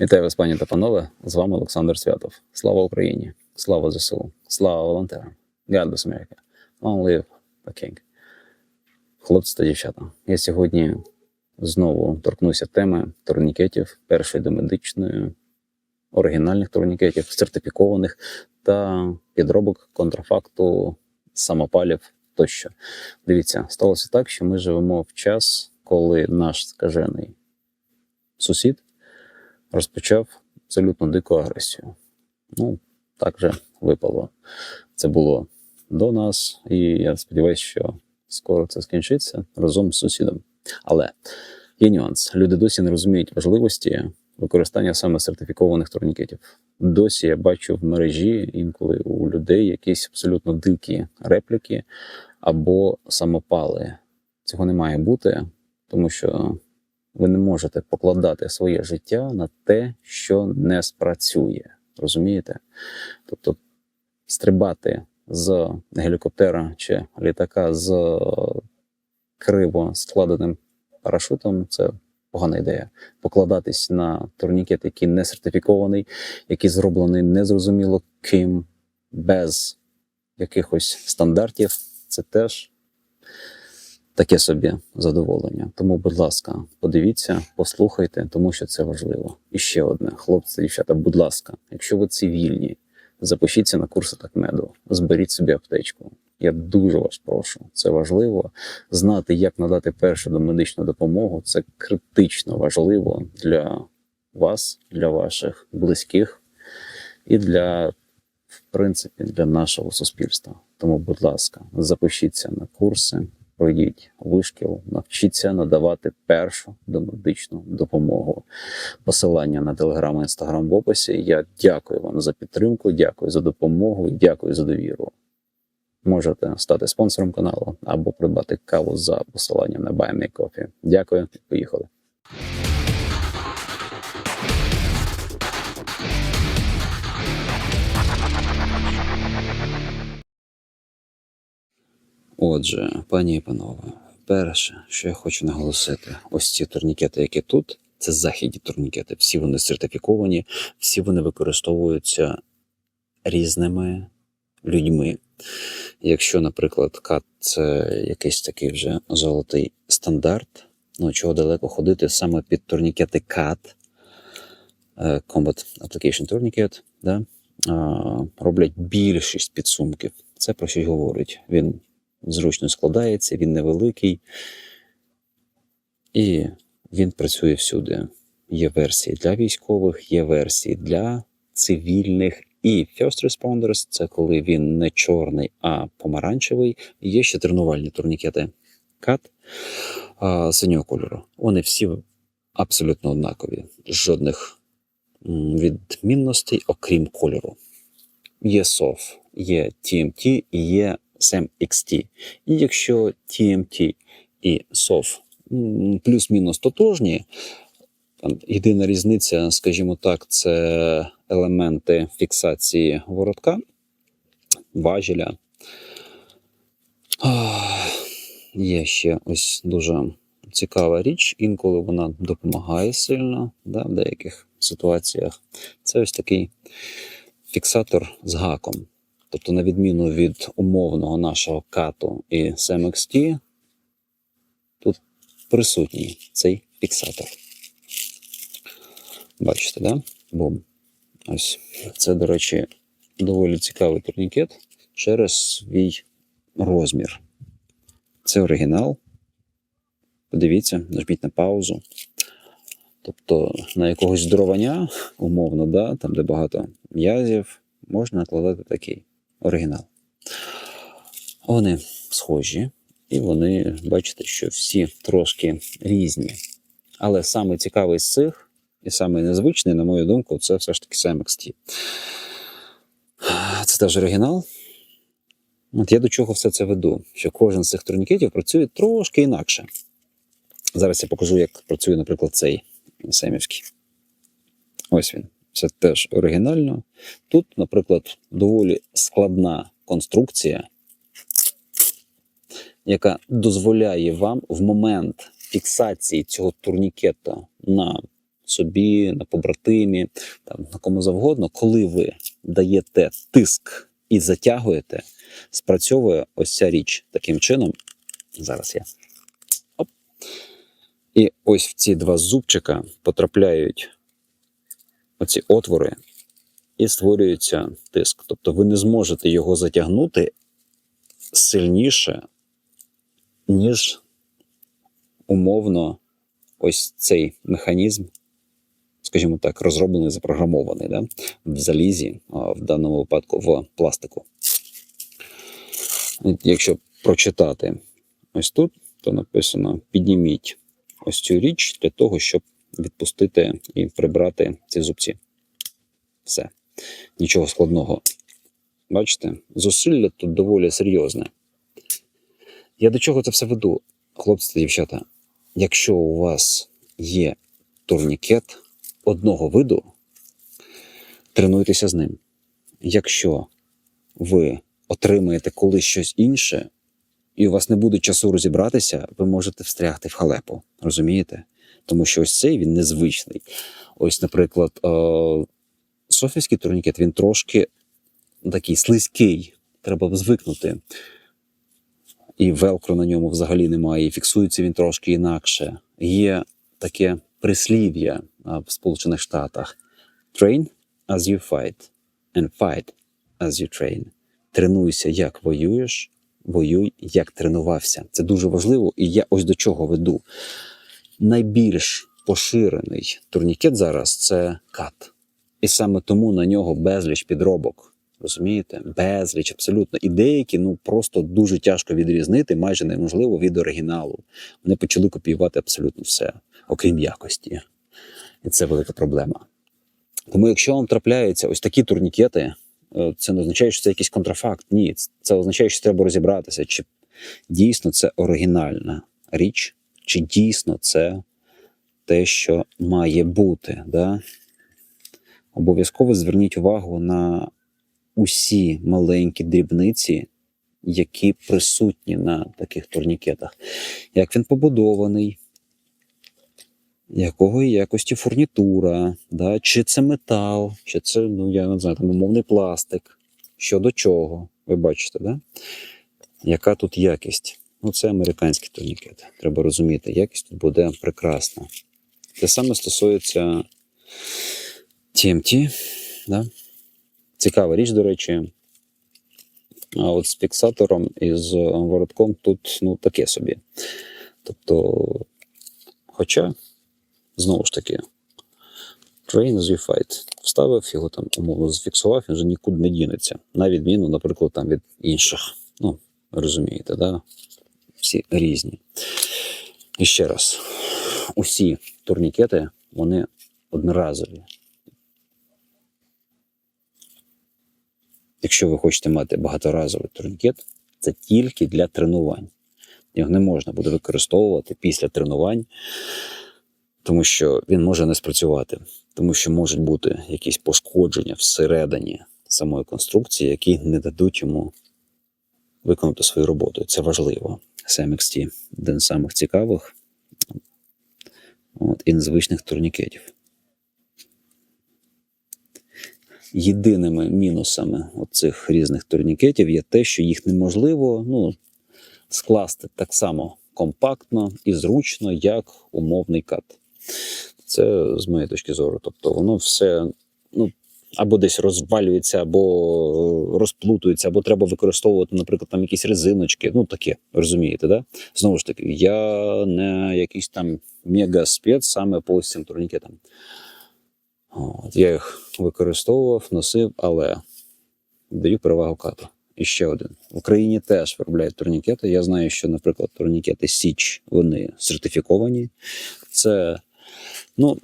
Вітаю вас, пані та панове. З вами Олександр Святов. Слава Україні! Слава ЗСУ! Слава волонтерам! God bless! Long live the King! Хлопці та дівчата, я сьогодні знову торкнуся теми турнікетів першої домедичної, оригінальних турнікетів, сертифікованих та підробок контрафакту, самопалів тощо. Дивіться, сталося так, що ми живемо в час, коли наш скажений сусід розпочав абсолютно дику агресію. Ну, так же випало. Це було до нас, і я сподіваюся, що скоро це скінчиться разом з сусідом. Але є нюанс. Люди досі не розуміють важливості використання саме сертифікованих турнікетів. Досі я бачу в мережі інколи у людей якісь абсолютно дикі репліки або самопали. Цього не має бути, тому що ви не можете покладати своє життя на те, що не спрацює. Розумієте? Тобто стрибати з гелікоптера чи літака з криво складеним парашутом це погана ідея. Покладатись на турнікет, який не сертифікований, який зроблений незрозуміло ким, без якихось стандартів, це теж таке собі задоволення. Тому, будь ласка, подивіться, послухайте, тому що це важливо. І ще одне, хлопці, дівчата, будь ласка, якщо ви цивільні, запишіться на курси такмеду, зберіть собі аптечку. Я дуже вас прошу. Це важливо знати, як надати першу домедичну допомогу. Це критично важливо для вас, для ваших близьких і для, в принципі, для нашого суспільства. Тому, будь ласка, запишіться на курси, пройдіть вишкіл, навчіться надавати першу домедичну допомогу. Посилання на телеграм і інстаграм в описі. Я дякую вам за підтримку, дякую за допомогу, дякую за довіру. Можете стати спонсором каналу або придбати каву за посиланням на Buy Me Coffee. Дякую, поїхали. Отже, пані і панове, перше, що я хочу наголосити, ось ці турнікети, які тут, це західні турнікети. Всі вони сертифіковані, всі вони використовуються різними людьми. Якщо, наприклад, кат це якийсь такий вже золотий стандарт, ну чого далеко ходити саме під турнікети CAT, е, Combat Application Tourniquet, да, роблять більшість підсумків. Це про щось говорить. Він зручно складається, він невеликий і він працює всюди. Є версії для військових, є версії для цивільних і First Responders – це коли він не чорний, а помаранчевий. Є ще тренувальні турнікети а, синього кольору. Вони всі абсолютно однакові. Жодних відмінностей, окрім кольору. Є SOF, є TMT і є SAM-XT. І якщо TMT і SOF плюс-мінус тотожні, там єдина різниця, скажімо так, це елементи фіксації воротка, важеля. Є ще ось дуже цікава річ, інколи вона допомагає сильно да, в деяких ситуаціях. Це ось такий фіксатор з гаком. Тобто, на відміну від умовного нашого кату і SMXT, тут присутній цей фіксатор. Бачите, да? Бум. Ось. Це, до речі, доволі цікавий турнікет через свій розмір. Це оригінал. Подивіться, нажміть на паузу. Тобто на якогось здоровання, умовно, да, там, де багато м'язів, можна накладати такий оригінал. Вони схожі, і вони, бачите, що всі трошки різні. Але саме цікавий з цих, і саме незвичний, на мою думку, це все ж таки SMXT. Це теж оригінал. От я до чого все це веду, що кожен з цих турнікетів працює трошки інакше. Зараз я покажу, як працює, наприклад, цей семівський. Ось він. Це теж оригінально. Тут, наприклад, доволі складна конструкція, яка дозволяє вам в момент фіксації цього турнікета на собі, на побратимі, там, на кому завгодно, коли ви даєте тиск і затягуєте, спрацьовує ось ця річ таким чином. Зараз я. Оп. І ось в ці два зубчика потрапляють оці отвори, і створюється тиск. Тобто ви не зможете його затягнути сильніше, ніж умовно ось цей механізм, скажімо так, розроблений, запрограмований да? в залізі, в даному випадку в пластику. Якщо прочитати ось тут, то написано: підніміть ось цю річ для того, щоб відпустити і прибрати ці зубці. Все. Нічого складного. Бачите, зусилля тут доволі серйозне. Я до чого це все веду, хлопці та дівчата? Якщо у вас є турнікет одного виду, тренуйтеся з ним. Якщо ви отримаєте колись щось інше, і у вас не буде часу розібратися, ви можете встрягти в халепу. Розумієте? Тому що ось цей він незвичний. Ось, наприклад, е- софівський турнікет він трошки такий слизький. Треба звикнути. І велкро на ньому взагалі немає, і фіксується він трошки інакше. Є таке прислів'я в Сполучених Штатах: Train as you fight, and fight as you train. Тренуйся, як воюєш, воюй, як тренувався. Це дуже важливо, і я ось до чого веду. Найбільш поширений турнікет зараз це кат. І саме тому на нього безліч підробок. Розумієте? Безліч абсолютно. І деякі ну просто дуже тяжко відрізнити, майже неможливо від оригіналу. Вони почали копіювати абсолютно все, окрім якості. І це велика проблема. Тому, якщо вам трапляються ось такі турнікети, е, це не означає, що це якийсь контрафакт. Ні, це означає, що треба розібратися, чи дійсно це оригінальна річ, чи дійсно це те, що має бути. Да? Обов'язково зверніть увагу на усі маленькі дрібниці, які присутні на таких турнікетах. Як він побудований, якого якості фурнітура, да? чи це метал, чи це, ну я не знаю, там умовний пластик. Що до чого, ви бачите, да? яка тут якість? Ну, це американський турнікет. Треба розуміти, якість тут буде прекрасна. Те саме стосується TMT. Да? Цікава річ, до речі. А от з фіксатором і з воротком тут ну, таке собі. Тобто, хоча, знову ж таки, Train as you fight. Вставив його там, умовно, зафіксував, він вже нікуди не дінеться. На відміну, наприклад, там від інших. Ну, розумієте, да? Всі різні. І ще раз, усі турнікети, вони одноразові. Якщо ви хочете мати багаторазовий турнікет, це тільки для тренувань. Його не можна буде використовувати після тренувань, тому що він може не спрацювати, тому що можуть бути якісь пошкодження всередині самої конструкції, які не дадуть йому виконати свою роботу. Це важливо. SMXT – один з самих цікавих от, і незвичних турнікетів. Єдиними мінусами цих різних турнікетів є те, що їх неможливо ну, скласти так само компактно і зручно, як умовний кат. Це з моєї точки зору. Тобто воно все ну, або десь розвалюється, або розплутується, або треба використовувати, наприклад, там якісь резиночки. Ну таке, розумієте, да? Знову ж таки, я не якийсь там мега-спец саме по цим турнікетам. От, Я їх використовував, носив, але даю перевагу кату. І ще один. В Україні теж виробляють турнікети. Я знаю, що, наприклад, турнікети Січ вони сертифіковані. Це ну,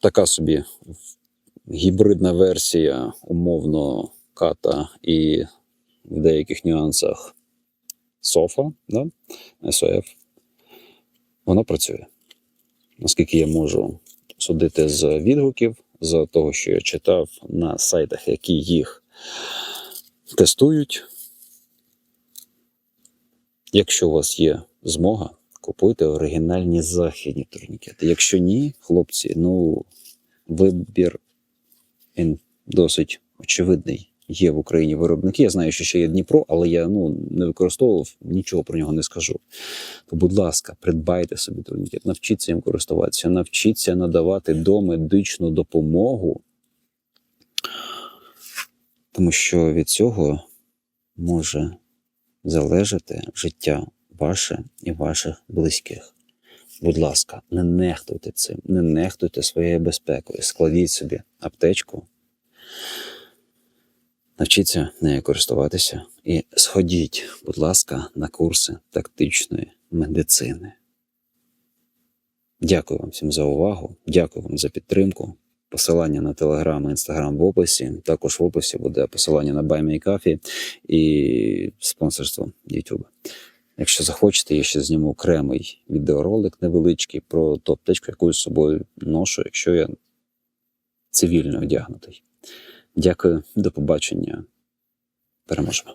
така собі гібридна версія умовно ката і в деяких нюансах софа, да? SOF. Вона працює. Наскільки я можу судити з відгуків, з того, що я читав на сайтах, які їх тестують. Якщо у вас є змога, купуйте оригінальні західні турнікети. Якщо ні, хлопці, ну вибір він досить очевидний. Є в Україні виробники. Я знаю, що ще є Дніпро, але я ну не використовував, нічого про нього не скажу. То, будь ласка, придбайте собі турнікет, навчіться їм користуватися, навчіться надавати домедичну допомогу, тому що від цього може залежати життя ваше і ваших близьких. Будь ласка, не нехтуйте цим, не нехтуйте своєю безпекою. Складіть собі аптечку, навчіться нею користуватися і сходіть, будь ласка, на курси тактичної медицини. Дякую вам всім за увагу. Дякую вам за підтримку. Посилання на Телеграм і Інстаграм в описі. Також в описі буде посилання на BuyMeCoffee і спонсорство YouTube. Якщо захочете, я ще зніму окремий відеоролик невеличкий про ту аптечку, яку я з собою ношу, якщо я цивільно одягнутий. Дякую, до побачення. Переможемо.